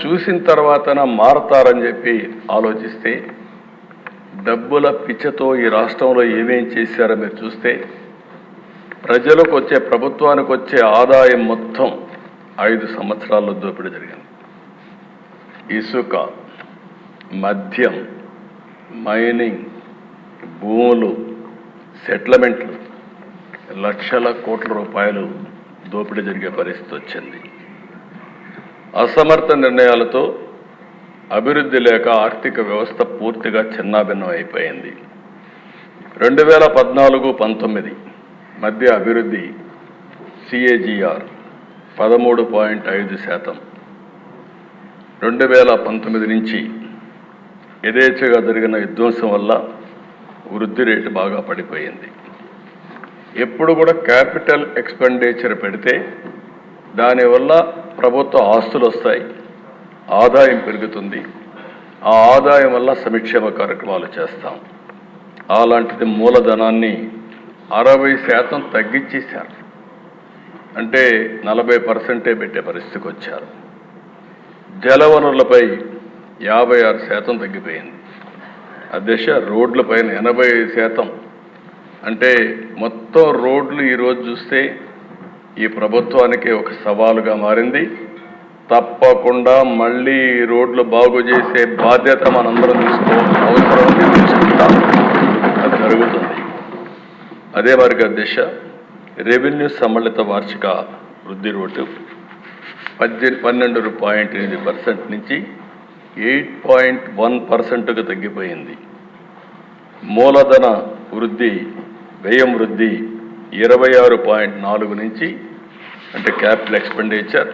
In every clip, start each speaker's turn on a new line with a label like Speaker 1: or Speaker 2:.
Speaker 1: చూసిన తర్వాతన మారతారని చెప్పి ఆలోచిస్తే డబ్బుల పిచ్చతో ఈ రాష్ట్రంలో ఏమేం చేశారో మీరు చూస్తే ప్రజలకు వచ్చే ప్రభుత్వానికి వచ్చే ఆదాయం మొత్తం ఐదు సంవత్సరాల్లో దోపిడీ జరిగింది. ఇసుక మద్యం మైనింగ్ భూములు సెటిల్మెంట్లు లక్షల కోట్ల రూపాయలు దోపిడీ జరిగే పరిస్థితి వచ్చింది. అసమర్థ నిర్ణయాలతో అభివృద్ధి లేక ఆర్థిక వ్యవస్థ పూర్తిగా చిన్నాభిన్నం అయిపోయింది. రెండు వేల పద్నాలుగు పంతొమ్మిది మధ్య అభివృద్ధి సిఏజిఆర్ పదమూడు పాయింట్ ఐదు శాతం. రెండు వేల పంతొమ్మిది నుంచి యథేచ్ఛగా జరిగిన విధ్వంసం వల్ల వృద్ధి రేటు బాగా పడిపోయింది. ఎప్పుడు కూడా క్యాపిటల్ ఎక్స్పెండిచర్ పెడితే దానివల్ల ప్రభుత్వ ఆస్తులు వస్తాయి. ఆదాయం పెరుగుతుంది. ఆ ఆదాయం వల్ల సంక్షేమ కార్యక్రమాలు చేస్తాం. అలాంటిది మూలధనాన్ని అరవై శాతం తగ్గించేశారు. అంటే నలభై పర్సెంటే పెట్టే పరిస్థితికి వచ్చారు. జలవనరులపై యాభై ఆరు శాతం తగ్గిపోయింది. ఆ దిశ రోడ్లపైన ఎనభై శాతం. అంటే మొత్తం రోడ్లు ఈరోజు చూస్తే ఈ ప్రభుత్వానికి ఒక సవాలుగా మారింది. తప్పకుండా మళ్ళీ రోడ్లు బాగు చేసే బాధ్యత మనందరం తీసుకోవాల్సిన అవసరం తీసుకుంటాం అది జరుగుతుంది. అదే మరిగ దిశ రెవెన్యూ సమ్మిళిత వార్షిక వృద్ధి రోడ్డు పద్దె పన్నెండు పాయింట్ ఎనిమిది పర్సెంట్ నుంచి ఎయిట్ పాయింట్ వన్ పర్సెంట్కు తగ్గిపోయింది. మూలధన వృద్ధి వ్యయం వృద్ధి ఇరవై ఆరు పాయింట్ నాలుగు నుంచి అంటే క్యాపిటల్ ఎక్స్పెండిచర్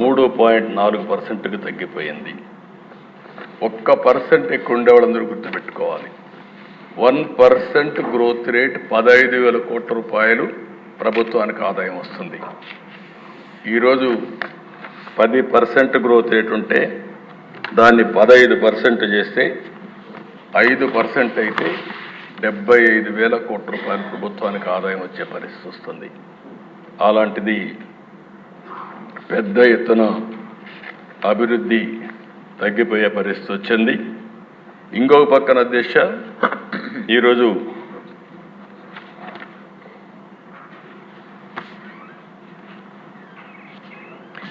Speaker 1: మూడు పాయింట్ నాలుగు పర్సెంట్కి తగ్గిపోయింది. ఒక్క పర్సెంట్ ఎక్కువ ఉండేవాళ్ళందరూ గుర్తుపెట్టుకోవాలి. వన్ పర్సెంట్ గ్రోత్ రేట్ పదహైదు వేల కోట్ల రూపాయలు ప్రభుత్వానికి ఆదాయం వస్తుంది. ఈరోజు పది పర్సెంట్ గ్రోత్ రేట్ ఉంటే దాన్ని పదహైదు పర్సెంట్ చేస్తే ఐదు పర్సెంట్ అయితే డెబ్బై ఐదు వేల కోట్ల రూపాయలు ప్రభుత్వానికి ఆదాయం వచ్చే పరిస్థితి వస్తుంది. అలాంటిది పెద్ద ఎత్తున అభివృద్ధి తగ్గిపోయే పరిస్థితి వచ్చింది. ఇంకొక పక్కన దిశ ఈరోజు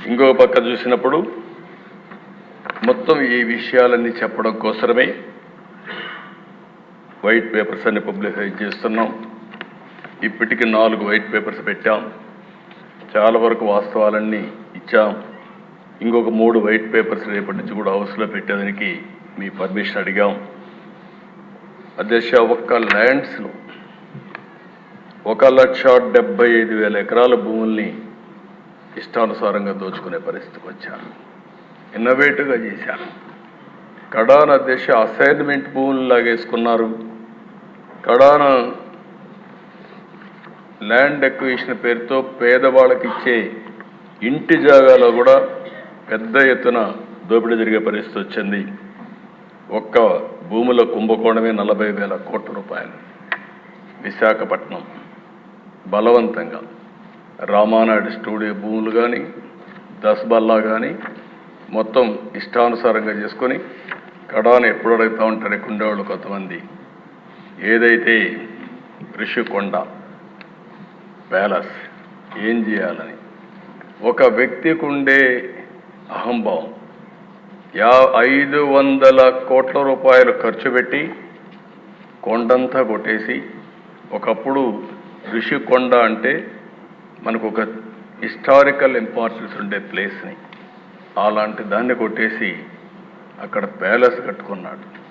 Speaker 1: ఇంకొక పక్క చూసినప్పుడు మొత్తం ఈ విషయాలన్నీ చెప్పడం కోసమే వైట్ పేపర్స్ అన్ని పబ్లిసైజ్ చేస్తున్నాం. ఇప్పటికి నాలుగు వైట్ పేపర్స్ పెట్టాం. చాలా వరకు వాస్తవాలన్నీ ఇచ్చాం. ఇంకొక మూడు వైట్ పేపర్స్ రేపటి నుంచి కూడా హౌస్లో పెట్టేదానికి మీ పర్మిషన్ అడిగాం. అధ్యక్ష ఒక్క ల్యాండ్స్ను ఒక లక్ష డెబ్బై ఐదు వేల ఎకరాల భూముల్ని ఇష్టానుసారంగా దోచుకునే పరిస్థితికి వచ్చాను. ఇన్నోవేటివ్గా చేశాను. కడాన అధ్యక్ష అసైన్మెంట్ భూములు లాగేసుకున్నారు కడాన ల్యాండ్ ఎక్విజిషన్ పేరుతో పేదవాళ్ళకి ఇచ్చే ఇంటి జాగాలో కూడా పెద్ద ఎత్తున దోపిడీ జరిగే పరిస్థితి వచ్చింది. ఒక్క భూముల కుంభకోణమే నలభై వేల కోట్ల రూపాయలు. విశాఖపట్నం బలవంతంగా రామానాయుడు స్టూడియో భూములు కానీ దస్బల్లా కానీ మొత్తం ఇష్టానుసారంగా చేసుకొని కడాను ఎప్పుడు అడుగుతూ ఉంటారు ఉండేవాళ్ళు కొంతమంది. ఏదైతే ఋషికొండ ప్యాలెస్. ఏం చేయాలని? ఒక వ్యక్తికి ఉండే అహంభావం. యా ఐదు వందల కోట్ల రూపాయలు ఖర్చు పెట్టి కొండంతా కొట్టేసి ఒకప్పుడు ఋషికొండ అంటే మనకు ఒక హిస్టారికల్ ఇంపార్టెన్స్ ఉండే ప్లేస్ని. అలాంటి దాన్ని కొట్టేసి అక్కడ ప్యాలెస్ కట్టుకున్నాడు.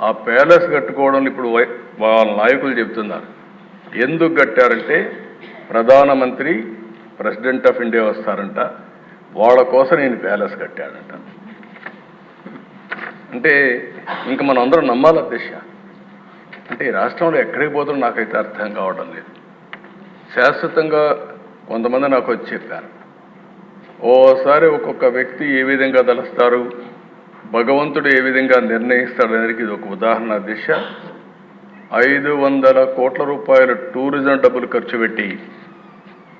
Speaker 1: ఆ ప్యాలెస్ కట్టుకోవడం ఇప్పుడు వై- వాళ్ళ నాయకులు చెప్తున్నారు. ఎందుకు కట్టారంటే ప్రధానమంత్రి ప్రెసిడెంట్ ఆఫ్ ఇండియా వస్తారంట. వాళ్ళ కోసం నేను ప్యాలెస్ కట్టాడంట. అంటే ఇంకా మనం అందరం నమ్మాలి అధ్యక్ష. అంటే ఈ రాష్ట్రంలో ఎక్కడికి పోతుందో నాకైతే అర్థం కావడం లేదు. శాశ్వతంగా కొంతమంది నాకు వచ్చి చెప్పారు. ఓసారి ఒక్కొక్క వ్యక్తి ఏ విధంగా తలుస్తారు? భగవంతుడు ఏ విధంగా నిర్ణయిస్తాడు? అనేది ఇది ఒక ఉదాహరణ దిశ ఐదు వందల కోట్ల రూపాయలు టూరిజం డబ్బులు ఖర్చు పెట్టి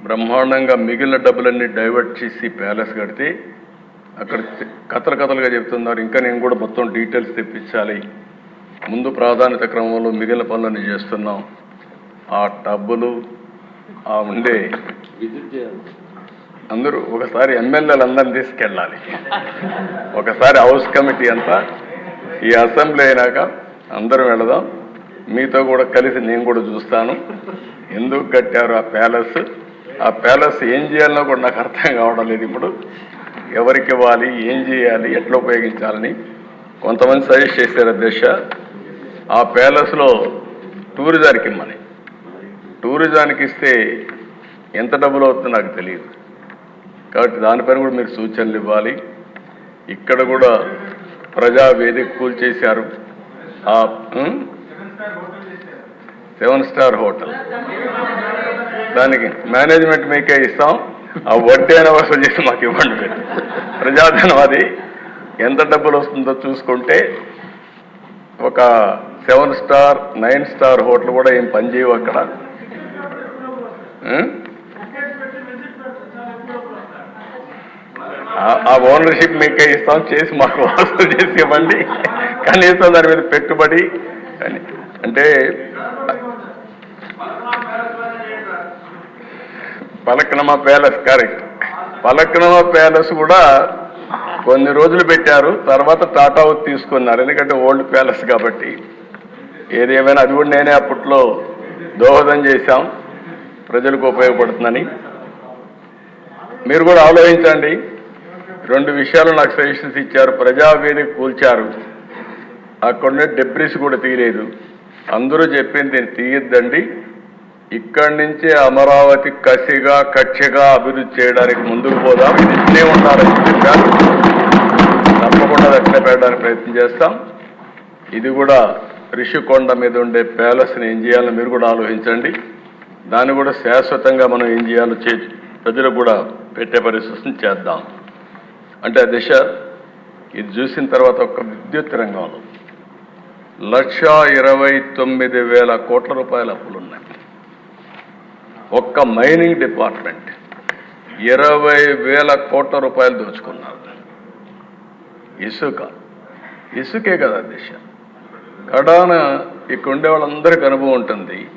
Speaker 1: బ్రహ్మాండంగా మిగిలిన డబ్బులన్నీ డైవర్ట్ చేసి ప్యాలెస్ కడితే అక్కడ కథలు కథలుగా చెప్తున్నారు. ఇంకా నేను కూడా మొత్తం డీటెయిల్స్ తెప్పించాలి. ముందు ప్రాధాన్యత క్రమంలో మిగిలిన పనులన్నీ చేస్తున్నాం. ఆ టబ్బులు ఆ ఉండే అందరూ ఒకసారి ఎమ్మెల్యేలు అందరిని తీసుకెళ్ళాలి. ఒకసారి హౌస్ కమిటీ అంతా ఈ అసెంబ్లీ అయినాక అందరం వెళదాం. మీతో కూడా కలిసి నేను కూడా చూస్తాను. ఎందుకు కట్టారు ఆ ప్యాలెస్? ఆ ప్యాలెస్ ఏం చేయాలనో కూడా నాకు అర్థం కావడం లేదు ఇప్పుడు. ఎవరికి ఇవ్వాలి ఏం చేయాలి ఎట్లా ఉపయోగించాలని కొంతమంది సజెస్ట్ చేశారు అధ్యక్ష. ఆ ప్యాలెస్లో టూరిజానికి ఇమ్మని. టూరిజానికి ఇస్తే ఎంత డబ్బులు అవుతుందో నాకు తెలియదు. కాబట్టి దానిపైన కూడా మీరు సూచనలు ఇవ్వాలి. ఇక్కడ కూడా ప్రజా వేదిక కూల్చేశారు. ఆ సెవెన్ స్టార్ హోటల్. దానికి మేనేజ్మెంట్ మీకే ఇస్తాం. ఆ వడ్డీ అయినా వసూలు చేసి మాకు ఇవ్వండి మీరు. ప్రజాధనం అది ఎంత డబ్బులు వస్తుందో చూసుకుంటే ఒక seven star nine star hotel కూడా ఏం పనిచేయవు అక్కడ. ఆ- ఓనర్షిప్ మీకే ఇస్తాం. చేసి మాకు వసూలు చేసి ఇవ్వండి. కనీసం దాని మీద పెట్టుబడి కానీ అంటే Falaknuma palace correct Falaknuma palace కూడా కొన్ని రోజులు పెట్టారు తర్వాత టాటా అవుట్ తీసుకున్నారు. ఎందుకంటే ఓల్డ్ ప్యాలెస్ కాబట్టి. ఏదేమైనా అది కూడా నేనే అప్పట్లో దోహదం చేశాం. ప్రజలకు ఉపయోగపడుతుందని. మీరు కూడా ఆలోచించండి. రెండు విషయాలు నాకు సజెషన్స్ ఇచ్చారు. ప్రజావేదిక కూల్చారు. అక్కడ డెబ్రిస్ కూడా తీయలేదు. అందరూ చెప్పింది నేను తీయద్దండి. ఇక్కడి నుంచే అమరావతి కసిగా కక్షగా అభివృద్ధి చేయడానికి ముందుకు పోదాం. ఇది ఇట్లే ఉండాలని చెప్పారు. తప్పకుండా అది అట్లే పెట్టడానికి ప్రయత్నం చేస్తాం. ఇది కూడా రిషికొండ మీద ఉండే ప్యాలెస్ని ఏం చేయాలో మీరు కూడా ఆలోచించండి. దాన్ని కూడా శాశ్వతంగా మనం ఏం చేయాలో చే ప్రజలకు కూడా పెట్టే పరిస్థితిని చేద్దాం. అంటే ఆ దిశ ఇది చూసిన తర్వాత ఒక విద్యుత్ రంగంలో లక్ష ఇరవై తొమ్మిది వేల కోట్ల రూపాయల అప్పులు ఉన్నాయి ఒక్క మైనింగ్ డిపార్ట్మెంట్ ఇరవై వేల కోట్ల రూపాయలు దోచుకున్నారు. ఇసుక. ఇసుకే కదా దిశ. కడాన ఇక్కడ ఉండే వాళ్ళందరికీ అనుభవం ఉంటుంది.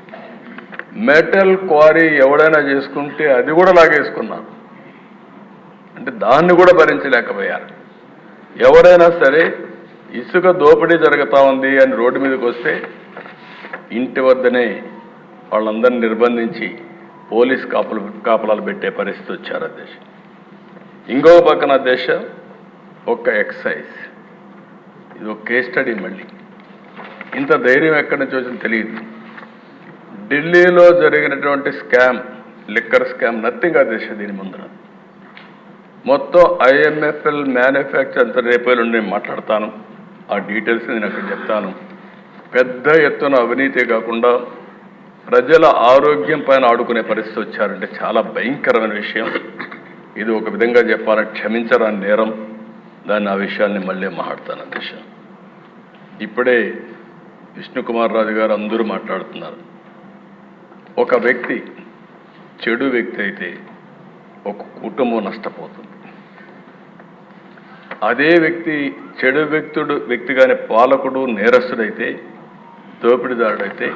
Speaker 1: మెటల్ క్వారీ ఎవడైనా చేసుకుంటే అది కూడా లాగేసుకున్నారు. అంటే దాన్ని కూడా భరించలేకపోయారు. ఎవరైనా సరే ఇసుక దోపిడీ జరుగుతూ ఉంది అని రోడ్డు మీదకి వస్తే ఇంటి వద్దనే వాళ్ళందరిని నిర్బంధించి పోలీస్ కాపులు కాపలాలు పెట్టే పరిస్థితి వచ్చారు అధ్యక్ష ఇంకో పక్కన అధ్యక్ష ఒక్క ఎక్సైజ్. ఇది ఒక కేస్ స్టడీ మళ్ళీ. ఇంత ధైర్యం ఎక్కడి నుంచి వచ్చింది తెలియదు. ఢిల్లీలో జరిగినటువంటి స్కామ్ లిక్కర్ స్కామ్ నథింగ్ అధ్యక్ష దీని ముందర. మొత్తం ఐఎంఎఫ్ఎల్ మ్యానుఫ్యాక్చర్ అంత రేపు నుండి నేను మాట్లాడతాను. ఆ డీటెయిల్స్ నేను అక్కడ చెప్తాను. పెద్ద ఎత్తున అవినీతే కాకుండా ప్రజల ఆరోగ్యం పైన ఆడుకునే పరిస్థితి వచ్చారంటే చాలా భయంకరమైన విషయం. ఇది ఒక విధంగా చెప్పాలంటే క్షమించరాని నేరం. దాన్ని ఆ విషయాన్ని మళ్ళీ మాట్లాడతాను అధ్యక్ష. ఇప్పుడే విష్ణుకుమార్ రాజు గారు అందరూ మాట్లాడుతున్నారు. ఒక వ్యక్తి చెడు వ్యక్తి అయితే ఒక కుటుంబం నష్టపోతుంది. అదే వ్యక్తి చెడు వ్యక్తుడు వ్యక్తిగానే పాలకుడు నేరస్తుడైతే దోపిడీదారుడైతే